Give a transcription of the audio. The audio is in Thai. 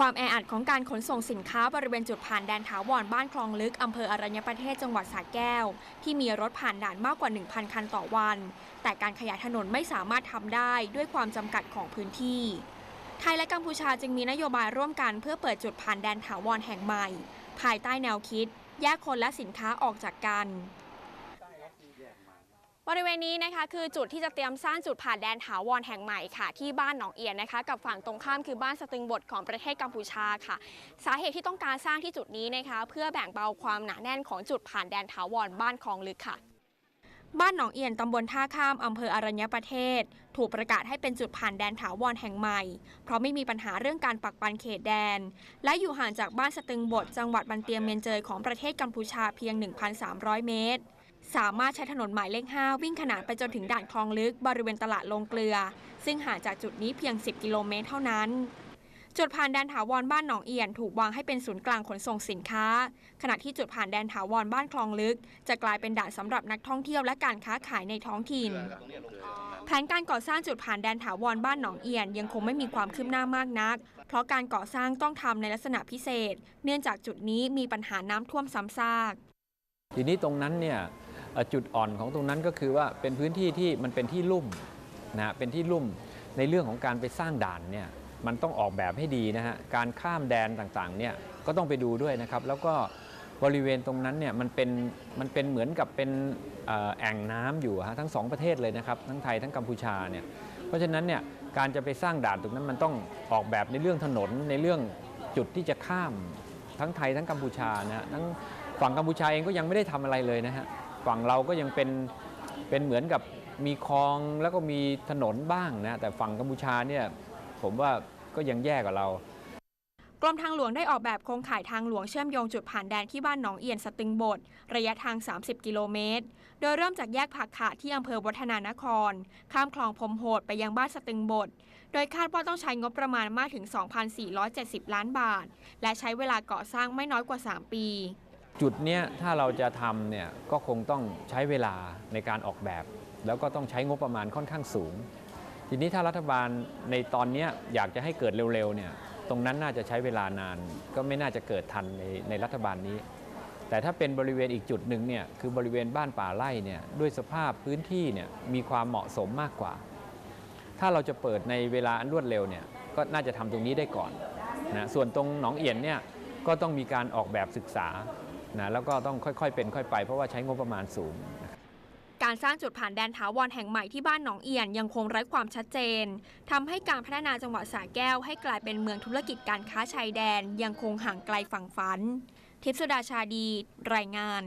ความแออัดของการขนส่งสินค้าบริเวณจุดผ่านแดนถาวรบ้านคลองลึก อำเภออรัญญประเทศจังหวัดสระแก้ว ที่มีรถผ่านด่านมากกว่า 1,000 คันต่อวัน แต่การขยายถนนไม่สามารถทำได้ด้วยความจำกัดของพื้นที่ ไทยและกัมพูชาจึงมีนโยบายร่วมกันเพื่อเปิดจุดผ่านแดนถาวรแห่งใหม่ ภายใต้แนวคิด แยกคนและสินค้าออกจากกัน บริเวณนี้นะคะคือจุดที่จะเตรียมสร้างจุดผ่านแดนถาวรแห่งใหม่ค่ะ ที่บ้านหนองเอียนนะคะ กับฝั่งตรงข้ามคือบ้านสตึงบทของประเทศกัมพูชาค่ะ สาเหตุที่ต้องการสร้างที่จุดนี้นะคะ เพื่อแบ่งเบาความหนาแน่นของจุดผ่านแดนถาวรบ้านคลองลึกค่ะบ้านหนองเอียนตำบลท่าข้าม อำเภออรัญญประเทศ ถูกประกาศให้เป็นจุดผ่านแดนถาวรแห่งใหม่ เพราะไม่มีปัญหาเรื่องการปักปันเขตแดน และอยู่ห่างจากบ้านสตึงบทจังหวัดบันเตียมเมียนเจยของประเทศกัมพูชาเพียง 1,300 เมตร สามารถใช้ถนนหมายเลข 5 วิ่งขนานไปจนถึงด่านคลองลึกบริเวณตลาดลงเกลือ ซึ่งห่างจากจุดนี้เพียง 10 กิโลเมตรเท่านั้น จุดผ่านแดนถาวรบ้านหนองเอียนถูกวางให้เป็นศูนย์กลางขนส่งสินค้า ขณะที่จุดผ่านแดนถาวรบ้านคลองลึก จะกลายเป็นด่านสำหรับนักท่องเที่ยวและการค้าขายในท้องถิ่น แผนการก่อสร้างจุดผ่านแดนถาวรบ้านหนองเอียนยังคงไม่มีความคืบหน้ามากนัก เพราะการก่อสร้างต้องทำในลักษณะพิเศษ เนื่องจากจุดนี้มีปัญหาน้ำท่วมซ้ำซาก ทีนี้ตรงนั้นเนี่ย จุดอ่อนของตรงนั้นก็คือว่าเป็นพื้นที่ที่มันเป็นที่ลุ่มนะฮะเป็นที่ลุ่มในเรื่องของการไปสร้างด่านเนี่ยมันต้องออกแบบให้ดีนะฮะการข้ามแดนต่างๆเนี่ยก็ต้องไปดูด้วยนะครับ แล้วก็บริเวณตรงนั้นเนี่ยมันเป็นมันเป็นเหมือนกับเป็นแอ่งน้ำอยู่ฮะทั้งสองประเทศเลยนะครับ ทั้งไทยทั้งกัมพูชาเนี่ยเพราะฉะนั้นเนี่ยการจะไปสร้างด่านตรงนั้นมันต้องออกแบบในเรื่องถนนในเรื่องจุดที่จะข้ามทั้งไทยทั้งกัมพูชานะฮะทั้งฝั่งกัมพูชาเองก็ยังไม่ได้ทำอะไรเลยนะฮะ ฝั่งเราก็ยังเป็นเป็นเหมือนกับมีคลองแล้วก็มีถนนบ้างนะแต่ฝั่งกัมพูชาเนี่ยผมว่าก็ยังแย่กว่าเรากรมทางหลวงได้ออกแบบโครงข่ายทางหลวงเชื่อมโยงจุดผ่านแดนที่บ้านหนองเอียนสตึงบทระยะทาง 30 กิโลเมตร โดยเริ่มจากแยกผักขาที่อำเภอวัฒนานคร ข้ามคลองพรมโหดไปยังบ้านสตึงบทโดยคาดว่าต้องใช้งบประมาณมากถึง 2,470 ล้านบาท และใช้เวลาก่อสร้างไม่น้อยกว่า 3 ปี จุดเนี้ยถ้าเราจะทำเนี่ยก็คงต้องใช้เวลาในการออกแบบ แล้วก็ต้องใช้งบประมาณค่อนข้างสูง ทีนี้ถ้ารัฐบาลในตอนเนี้ยอยากจะให้เกิดเร็วๆเนี่ยตรงนั้นน่าจะใช้เวลานาน ก็ไม่น่าจะเกิดทันในในรัฐบาลนี้ แต่ถ้าเป็นบริเวณอีกจุดหนึ่งเนี่ยคือบริเวณบ้านป่าไร่เนี่ยด้วยสภาพพื้นที่เนี่ยมีความเหมาะสมมากกว่า ถ้าเราจะเปิดในเวลาอันรวดเร็วเนี่ยก็น่าจะทำตรงนี้ได้ก่อนนะส่วนตรงหนองเอียนเนี่ยก็ต้องมีการออกแบบศึกษา นะแล้วก็ต้องค่อยๆ เป็นค่อยไป เพราะว่าใช้งบประมาณสูงการสร้างจุดผ่านแดนถาวรแห่งใหม่ที่บ้านหนองเอียนยังคงไร้ความชัดเจนทำให้การพัฒนาจังหวัดสระแก้วให้กลายเป็นเมืองธุรกิจการค้าชายแดน ยังคงห่างไกลฝั่งฝัน ทิพย์สุดาชาดี รายงาน